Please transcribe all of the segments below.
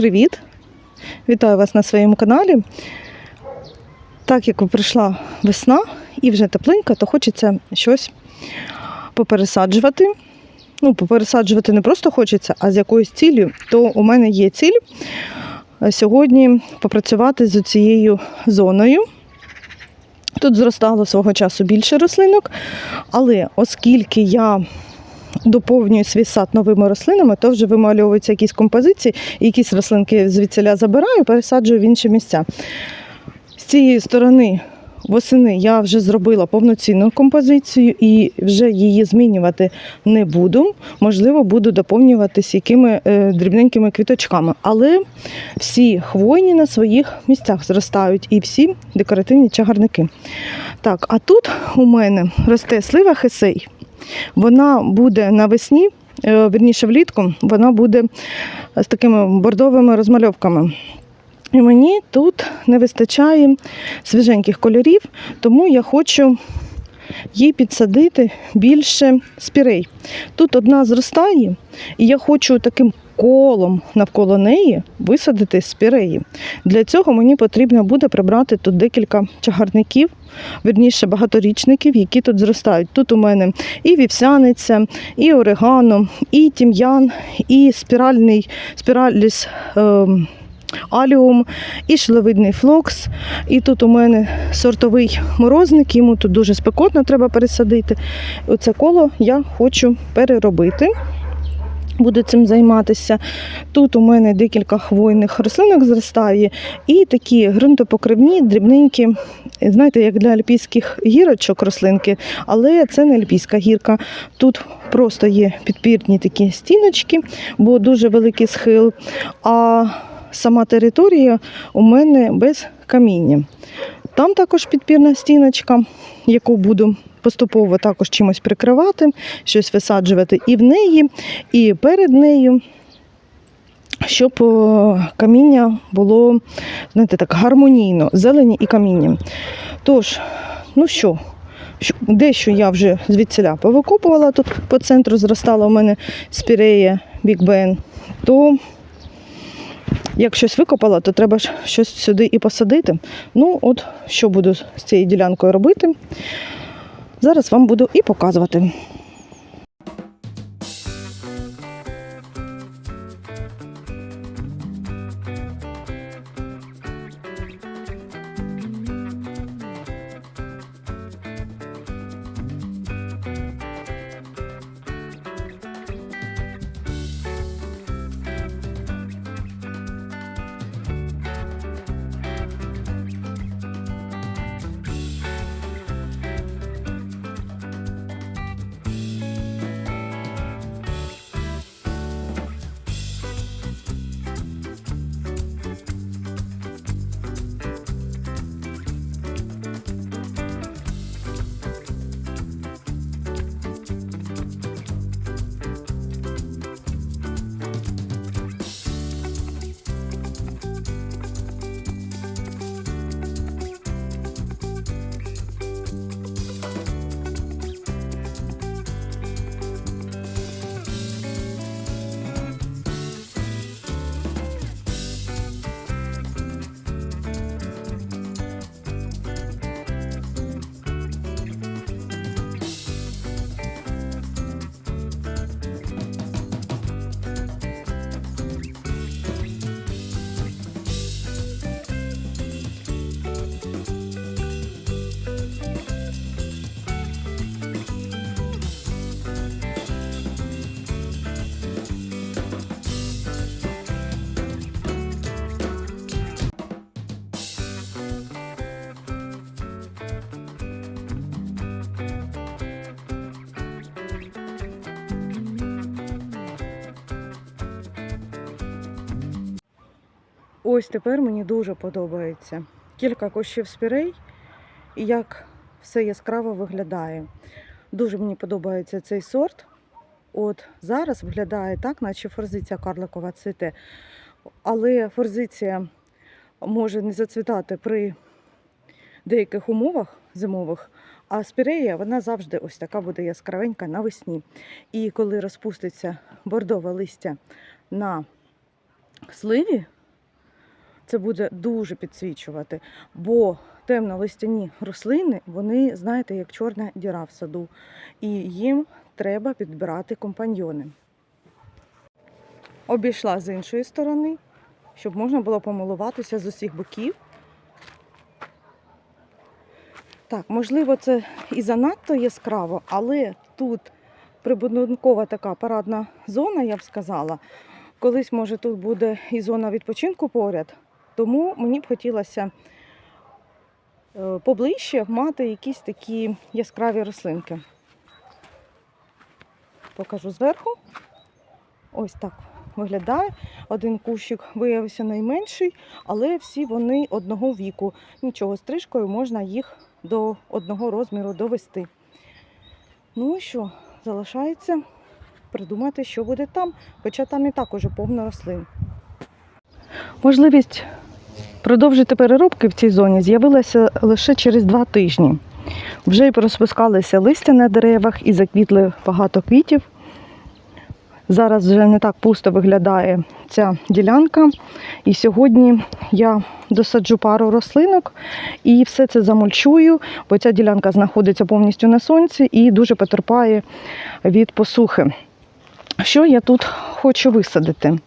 Привіт! Вітаю вас на своєму каналі. Так як прийшла весна і вже тепленько, то хочеться щось попересаджувати. Ну, попересаджувати не просто хочеться, а з якоюсь ціллю. То у мене є ціль е, сьогодні попрацювати з цією зоною. Тут зростало свого часу більше рослинок, але оскільки я доповнюю свій сад новими рослинами, то вже вимальовуються якісь композиції, якісь рослинки звідсіля забираю, пересаджую в інші місця. З цієї сторони восени я вже зробила повноцінну композицію і вже її змінювати не буду. Можливо, буду доповнюватись якими е, дрібненькими квіточками. Але всі хвойні на своїх місцях зростають і всі декоративні чагарники. Так, а тут у мене росте слива хесей. Вона буде навесні, верніше влітку, вона буде з такими бордовими розмальовками. І мені тут не вистачає свіженьких кольорів, тому я хочу їй підсадити більше спірей. Тут одна зростає, і я хочу таким колом навколо неї висадити спіреї. Для цього мені потрібно буде прибрати тут декілька чагарників, верніше багаторічників, які тут зростають. Тут у мене і вівсяниця, і орегано, і тім'ян, і спіральний спіраліс. ем, Аліум і шлевидний флокс. І тут у мене сортовий морозник, йому тут дуже спекотно треба пересадити. Оце коло я хочу переробити. Буду цим займатися. Тут у мене декілька хвойних рослинок зростає, і такі ґрунтопокривні, дрібненькі, знаєте, як для альпійських гірочок рослинки, але це не альпійська гірка. Тут просто є підпірні такі стіночки, бо дуже великий схил. А сама територія у мене без каміння. Там також підпірна стіночка, яку буду поступово також чимось прикривати, щось висаджувати і в неї, і перед нею, щоб каміння було знаєте, так, гармонійно, зелені і каміння. Тож, ну що, що- дещо я вже звідсіля повикопувала, тут по центру зростала у мене спірея Big Ben, то як щось викопала, то треба ж щось сюди і посадити. Ну, от що буду з цією ділянкою робити. Зараз вам буду і показувати. Ось тепер мені дуже подобається. Кілька кущів спірей і як все яскраво виглядає. Дуже мені подобається цей сорт. От зараз виглядає так, наче форзиція карликова цвіте. Але форзиція може не зацвітати при деяких умовах зимових, а спірея вона завжди ось така буде яскравенька навесні. І коли розпуститься бордове листя на сливі це буде дуже підсвічувати, бо темно-листяні рослини, вони, знаєте, як чорна діра в саду, і їм треба підбирати компаньйони. Обійшла з іншої сторони, щоб можна було помилуватися з усіх боків. Так, можливо, це і занадто яскраво, але тут прибудинкова така парадна зона, я б сказала. Колись, може, тут буде і зона відпочинку поряд, тому мені б хотілося е, поближче мати якісь такі яскраві рослинки. Покажу зверху. Ось так виглядає. Один кущик виявився найменший, але всі вони одного віку. Нічого, стрижкою можна їх до одного розміру довести. Ну що, залишається придумати, що буде там, хоча там і так уже повно рослин. Можливість продовжити переробки в цій зоні з'явилася лише через два тижні. Вже й розпускалися листя на деревах і заквітли багато квітів. Зараз вже не так пусто виглядає ця ділянка. І сьогодні я досаджу пару рослинок і все це замульчую, бо ця ділянка знаходиться повністю на сонці і дуже потерпає від посухи. Що я тут хочу висадити?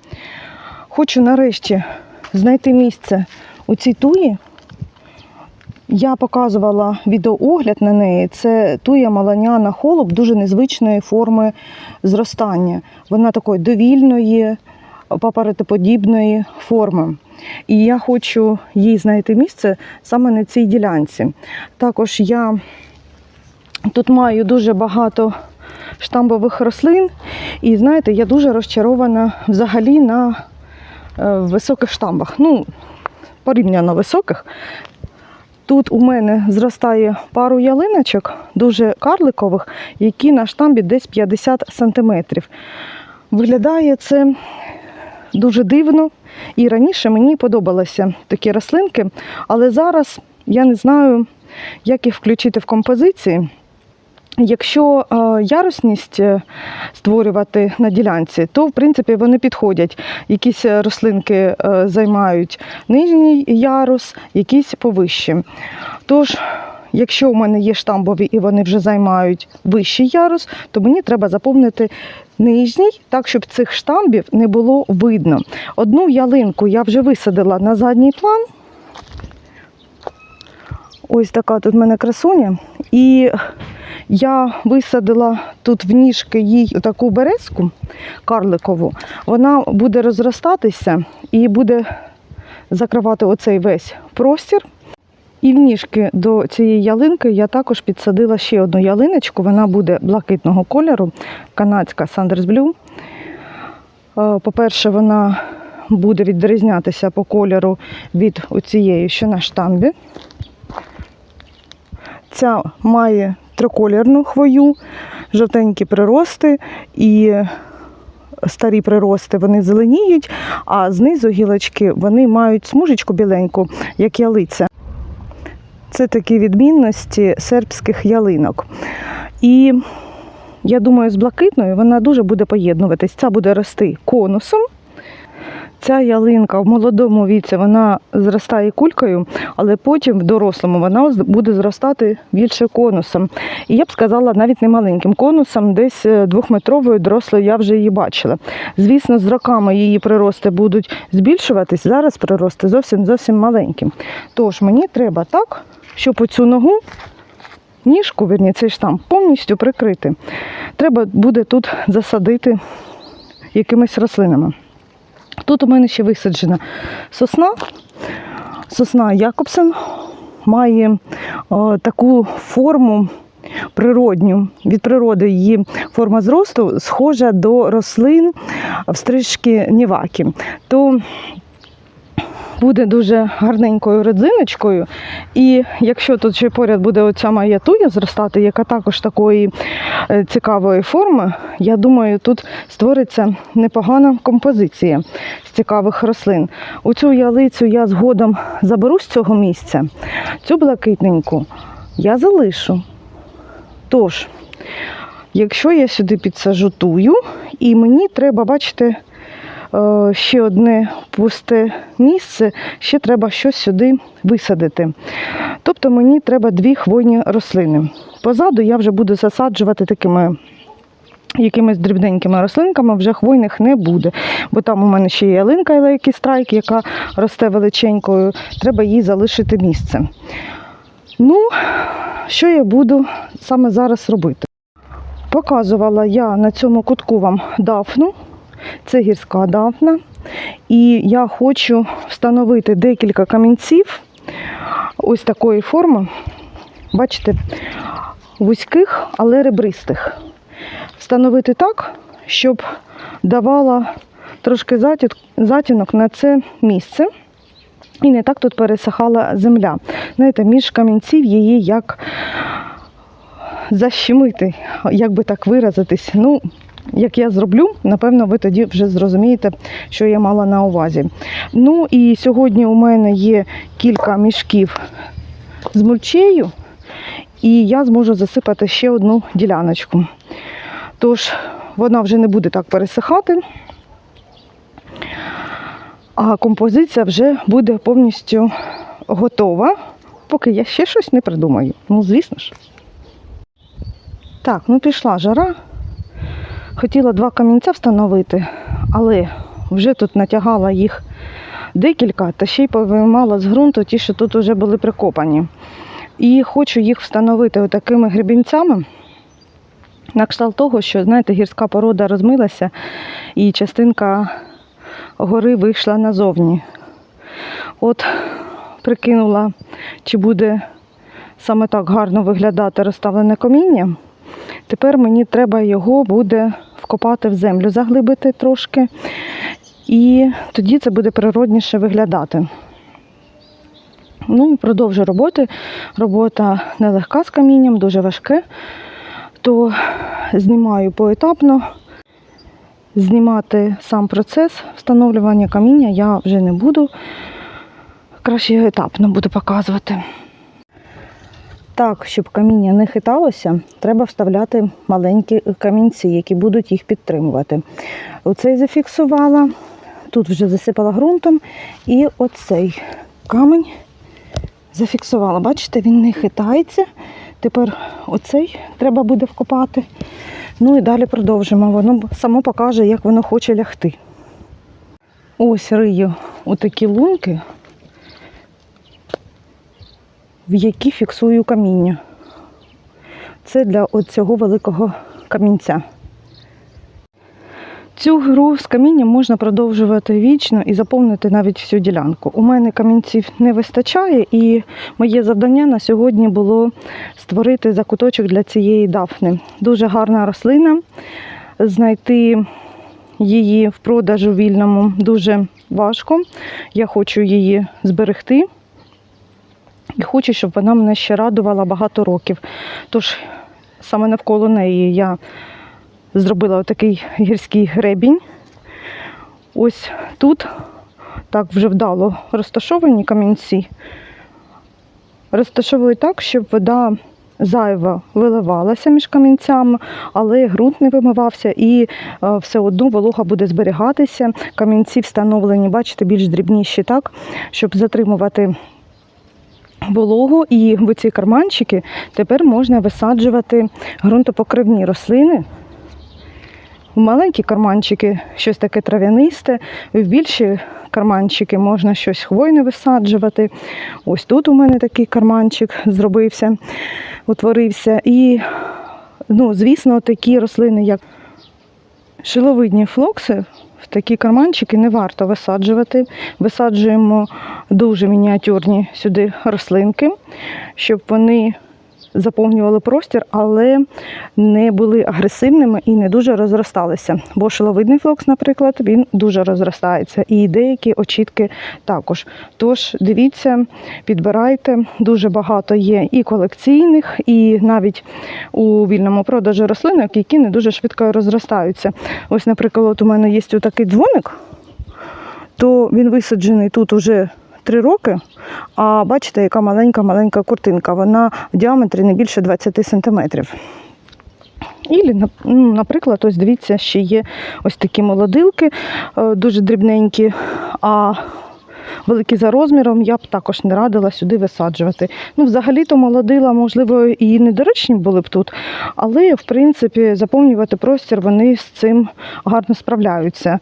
Хочу нарешті знайти місце у цій туї. Я показувала відеоогляд на неї. Це туя маланяна холуб дуже незвичної форми зростання. Вона такої довільної, папоротиподібної форми. І я хочу їй знайти місце саме на цій ділянці. Також я тут маю дуже багато штамбових рослин, і знаєте, я дуже розчарована взагалі на е, високих штамбах. Ну, порівняно високих. Тут у мене зростає пару ялиночок, дуже карликових, які на штамбі десь 50 сантиметрів. Виглядає це дуже дивно. І раніше мені подобалися такі рослинки, але зараз я не знаю, як їх включити в композиції. Якщо е, ярусність е, створювати на ділянці, то в принципі вони підходять. Якісь е, рослинки займають нижній ярус, якісь повищі. Тож, якщо у мене є штамбові і вони вже займають вищий ярус, то мені треба заповнити нижній, так щоб цих штамбів не було видно. Одну ялинку я вже висадила на задній план. Ось така тут в мене красуня. І я висадила тут в ніжки їй таку березку карликову. Вона буде розростатися і буде закривати оцей весь простір. І в ніжки до цієї ялинки я також підсадила ще одну ялиночку. Вона буде блакитного кольору, канадська Sanders Blue. Е, По-перше, вона буде відрізнятися по кольору від оцієї, що на штамбі. Ця має триколірну хвою, жовтенькі прирости і старі прирости вони зеленіють, а знизу гілочки вони мають смужечку біленьку, як ялиця. Це такі відмінності сербських ялинок. І я думаю, з блакитною вона дуже буде поєднуватись. Ця буде рости конусом. Ця ялинка в молодому віці вона зростає кулькою, але потім в дорослому вона буде зростати більше конусом. І я б сказала, навіть не маленьким конусом, десь е, двохметровою дорослою я вже її бачила. Звісно, з роками її прирости будуть збільшуватись. Зараз прирости зовсім зовсім маленькі. Тож мені треба так, щоб оцю ногу, ніжку, верні, цей штамп повністю прикрити. Треба буде тут засадити якимись рослинами. Тут у мене ще висаджена сосна. Сосна Якобсен має о, таку форму природню. Від природи її форма зросту схожа до рослин в стрижки Ніваки. То буде дуже гарненькою родзиночкою. І якщо тут ще поряд буде оця моя туя зростати, яка також такої е, цікавої форми, я думаю, тут створиться непогана композиція з цікавих рослин. Оцю ялицю я згодом заберу з цього місця. Цю блакитненьку я залишу. Тож, якщо я сюди підсажу тую, і мені треба, бачите, ще одне пусте місце, ще треба щось сюди висадити. Тобто мені треба дві хвойні рослини. Позаду я вже буду засаджувати такими якимись дрібненькими рослинками, вже хвойних не буде. Бо там у мене ще є ялинка Лейкі Страйк, яка росте величенькою, треба їй залишити місце. Ну, що я буду саме зараз робити? Показувала я на цьому кутку вам дафну. Це гірська дафна. І я хочу встановити декілька камінців ось такої форми. Бачите, вузьких, але ребристих. Встановити так, щоб давала трошки затінок на це місце. І не так тут пересихала земля. Знаєте, між камінців її як защемити, як би так виразитись. Ну, як я зроблю, напевно, ви тоді вже зрозумієте, що я мала на увазі. Ну і сьогодні у мене є кілька мішків з мульчею, і я зможу засипати ще одну діляночку. Тож вона вже не буде так пересихати, а композиція вже буде повністю готова, поки я ще щось не придумаю. Ну, звісно ж. Так, ну пішла жара. Хотіла два камінця встановити, але вже тут натягала їх декілька, та ще й повиймала з ґрунту ті, що тут вже були прикопані. І хочу їх встановити отакими гребінцями. На кшталт того, що, знаєте, гірська порода розмилася і частинка гори вийшла назовні. От прикинула, чи буде саме так гарно виглядати розставлене каміння. Тепер мені треба його буде вкопати в землю, заглибити трошки, і тоді це буде природніше виглядати. Ну, продовжу роботи. Робота нелегка з камінням, дуже важке, то знімаю поетапно. Знімати сам процес встановлювання каміння я вже не буду. Краще етапно буду показувати. Так, щоб каміння не хиталося, треба вставляти маленькі камінці, які будуть їх підтримувати. Оцей зафіксувала, тут вже засипала ґрунтом, і оцей камінь зафіксувала. Бачите, він не хитається. Тепер оцей треба буде вкопати. Ну і далі продовжимо. Воно само покаже, як воно хоче лягти. Ось рию отакі лунки, в які фіксую каміння. Це для цього великого камінця. Цю гру з камінням можна продовжувати вічно і заповнити навіть всю ділянку. У мене камінців не вистачає, і моє завдання на сьогодні було створити закуточок для цієї дафни. Дуже гарна рослина. Знайти її в продажу вільному дуже важко. Я хочу її зберегти. І хочу, щоб вона мене ще радувала багато років. Тож саме навколо неї я зробила отакий гірський гребінь. Ось тут так вже вдало розташовані камінці. Розташовую так, щоб вода зайва виливалася між камінцями, але ґрунт не вимивався і е, все одно волога буде зберігатися. Камінці встановлені, бачите, більш дрібніші так, щоб затримувати вологу. І в ці карманчики тепер можна висаджувати ґрунтопокривні рослини. В маленькі карманчики щось таке трав'янисте, в більші карманчики можна щось хвойне висаджувати. Ось тут у мене такий карманчик зробився, утворився. І, ну, звісно, такі рослини, як шиловидні флокси, в такі карманчики не варто висаджувати. Висаджуємо дуже мініатюрні сюди рослинки, щоб вони заповнювали простір, але не були агресивними і не дуже розросталися. Бо шиловидний флокс, наприклад, він дуже розростається. І деякі очітки також. Тож дивіться, підбирайте. Дуже багато є і колекційних, і навіть у вільному продажу рослинок, які не дуже швидко розростаються. Ось, наприклад, у мене є такий дзвоник, то він висаджений тут уже три роки. А бачите, яка маленька-маленька куртинка. Вона в діаметрі не більше 20 сантиметрів. І, ну, наприклад, ось дивіться, ще є ось такі молодилки, е, дуже дрібненькі, а великі за розміром я б також не радила сюди висаджувати. Ну, взагалі-то молодила, можливо, і недоречні були б тут, але, в принципі, заповнювати простір вони з цим гарно справляються.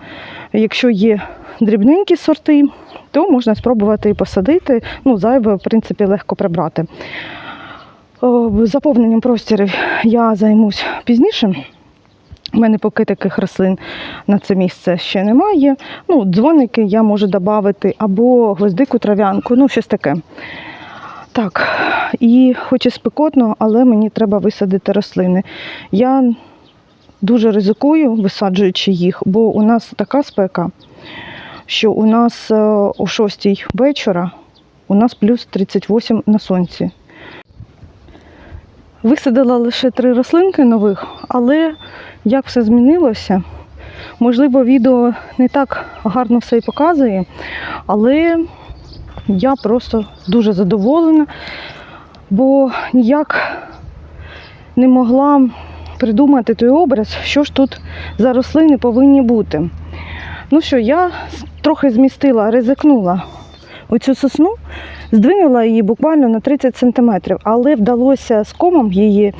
Якщо є дрібненькі сорти, то можна спробувати і посадити. Ну, зайве, в принципі, легко прибрати. Заповненням простірів я займусь пізніше. У мене поки таких рослин на це місце ще немає. Ну, дзвоники я можу додати або гвоздику трав'янку, ну щось таке. Так, і хоч і спекотно, але мені треба висадити рослини. Я дуже ризикую, висаджуючи їх, бо у нас така спека, що у нас е, о 6 вечора у нас плюс 38 на сонці. Висадила лише три рослинки нових, але як все змінилося, можливо, відео не так гарно все і показує, але я просто дуже задоволена, бо ніяк не могла придумати той образ, що ж тут за рослини повинні бути. Ну що, я трохи змістила, ризикнула оцю сосну, здвинула її буквально на 30 см, але вдалося з комом її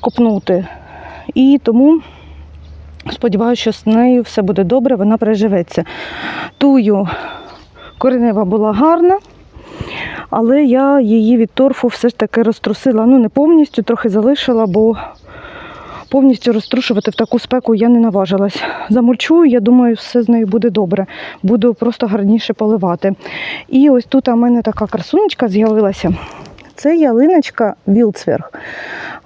копнути. І тому сподіваюся, що з нею все буде добре, вона переживеться. Тую коренева була гарна, але я її від торфу все ж таки розтрусила. Ну, не повністю, трохи залишила, бо повністю розтрушувати в таку спеку я не наважилась. Замульчую, я думаю, все з нею буде добре. Буду просто гарніше поливати. І ось тут у мене така красунечка з'явилася. Це ялиночка Вілцверг.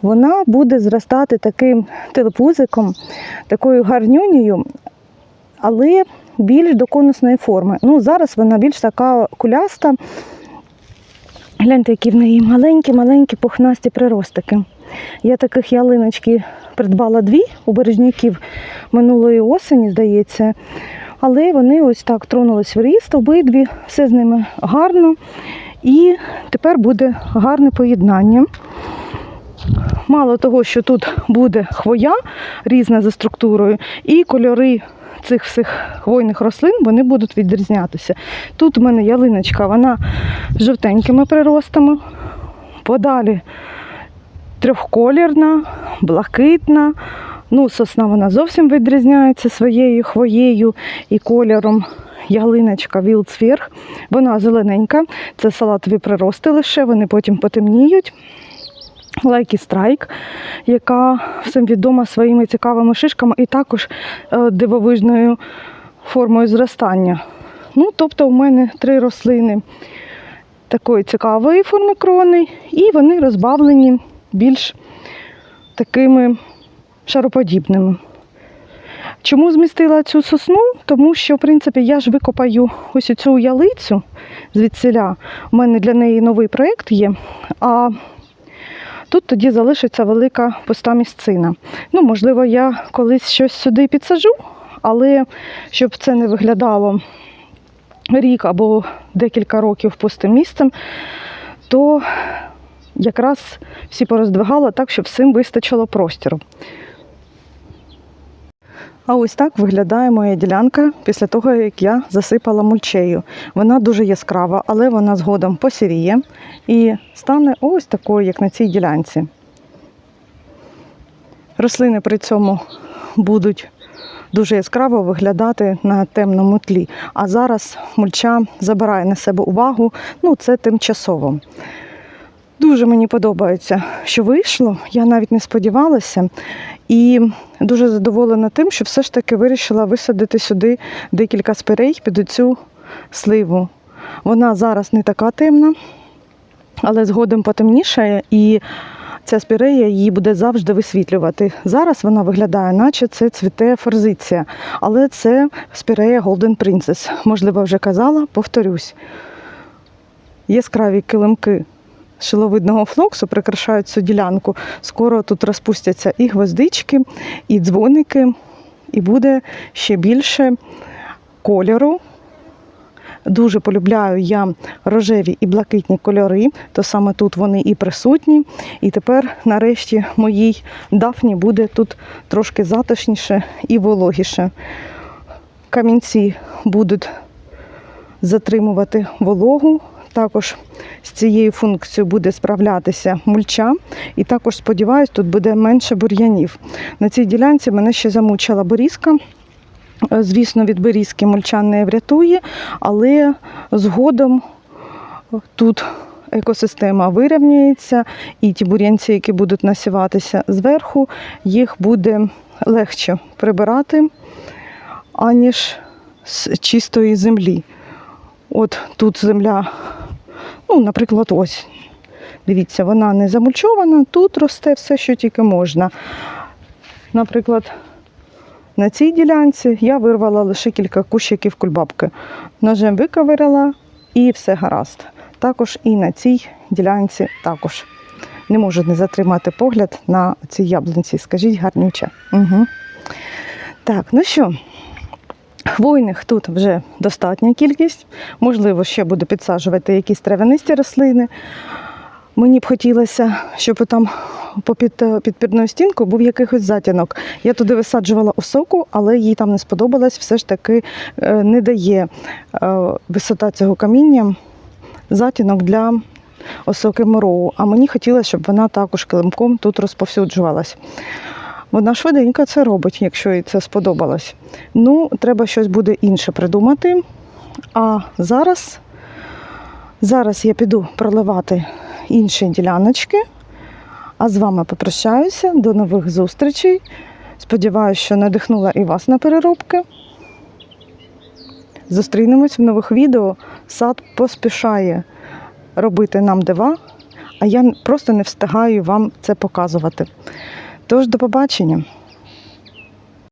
Вона буде зростати таким телепузиком, такою гарнюнею, але більш до конусної форми. Ну, зараз вона більш така куляста. Гляньте, які в неї маленькі-маленькі пухнасті приростики. Я таких ялиночки придбала дві у бережняків минулої осені, здається. Але вони ось так тронулись в ріст, обидві, все з ними гарно. І тепер буде гарне поєднання. Мало того, що тут буде хвоя різна за структурою, і кольори цих всіх хвойних рослин вони будуть відрізнятися. Тут у мене ялиночка, вона з жовтенькими приростами, подалі трьохколірна, блакитна. Ну, сосна вона зовсім відрізняється своєю хвоєю і кольором. Ялиночка Вілцвірг. Вона зелененька. Це салатові прирости лише, вони потім потемніють. Лайкі страйк, яка всім відома своїми цікавими шишками і також е, дивовижною формою зростання. Ну, тобто, у мене три рослини такої цікавої форми крони, і вони розбавлені більш такими шароподібними. Чому змістила цю сосну? Тому що, в принципі, я ж викопаю ось цю ялицю звідсіля. У мене для неї новий проєкт є. А тут тоді залишиться велика пуста місцина. Ну, можливо, я колись щось сюди підсажу, але щоб це не виглядало рік або декілька років пустим місцем, то якраз всі пороздвигала так, щоб всім вистачило простіру. А ось так виглядає моя ділянка після того, як я засипала мульчею. Вона дуже яскрава, але вона згодом посіріє і стане ось такою, як на цій ділянці. Рослини при цьому будуть дуже яскраво виглядати на темному тлі. А зараз мульча забирає на себе увагу, ну це тимчасово. Дуже мені подобається, що вийшло. Я навіть не сподівалася. І дуже задоволена тим, що все ж таки вирішила висадити сюди декілька спирей під цю сливу. Вона зараз не така темна, але згодом потемнішає, і ця спірея її буде завжди висвітлювати. Зараз вона виглядає, наче це цвіте форзиція, але це спірея Golden Princess. Можливо, вже казала, повторюсь. Яскраві килимки шиловидного флоксу прикрашають цю ділянку. Скоро тут розпустяться і гвоздички, і дзвоники, і буде ще більше кольору дуже полюбляю я рожеві і блакитні кольори, то саме тут вони і присутні. І тепер, нарешті, моїй дафні буде тут трошки затишніше і вологіше. Камінці будуть затримувати вологу. Також з цією функцією буде справлятися мульча. І також сподіваюсь, тут буде менше бур'янів. На цій ділянці мене ще замучила борізка. Е, Звісно, від берізки мульча не врятує, але згодом тут екосистема вирівняється, і ті бур'янці, які будуть насіватися зверху, їх буде легше прибирати, аніж з чистої землі. От тут земля, ну, наприклад, ось. Дивіться, вона не замульчована, тут росте все, що тільки можна. Наприклад, на цій ділянці я вирвала лише кілька кущиків кульбабки. Ножем виковиряла і все гаразд. Також і на цій ділянці також. Не можу не затримати погляд на цій яблунці. Скажіть гарнюче. Угу. Так, ну що, хвойних тут вже достатня кількість. Можливо, ще буду підсаджувати якісь травянисті рослини. Мені б хотілося, щоб там попід підпірною стінкою був якийсь затінок. Я туди висаджувала осоку, але їй там не сподобалось, все ж таки е, не дає е, висота цього каміння затінок для осоки мороу. А мені хотілося, щоб вона також килимком тут розповсюджувалась. Вона швиденько це робить, якщо їй це сподобалось. Ну, треба щось буде інше придумати. А зараз, зараз я піду проливати інші діляночки. А з вами попрощаюся. До нових зустрічей. Сподіваюся, що надихнула і вас на переробки. Зустрінемось в нових відео. Сад поспішає робити нам дива, а я просто не встигаю вам це показувати. Тож, до побачення!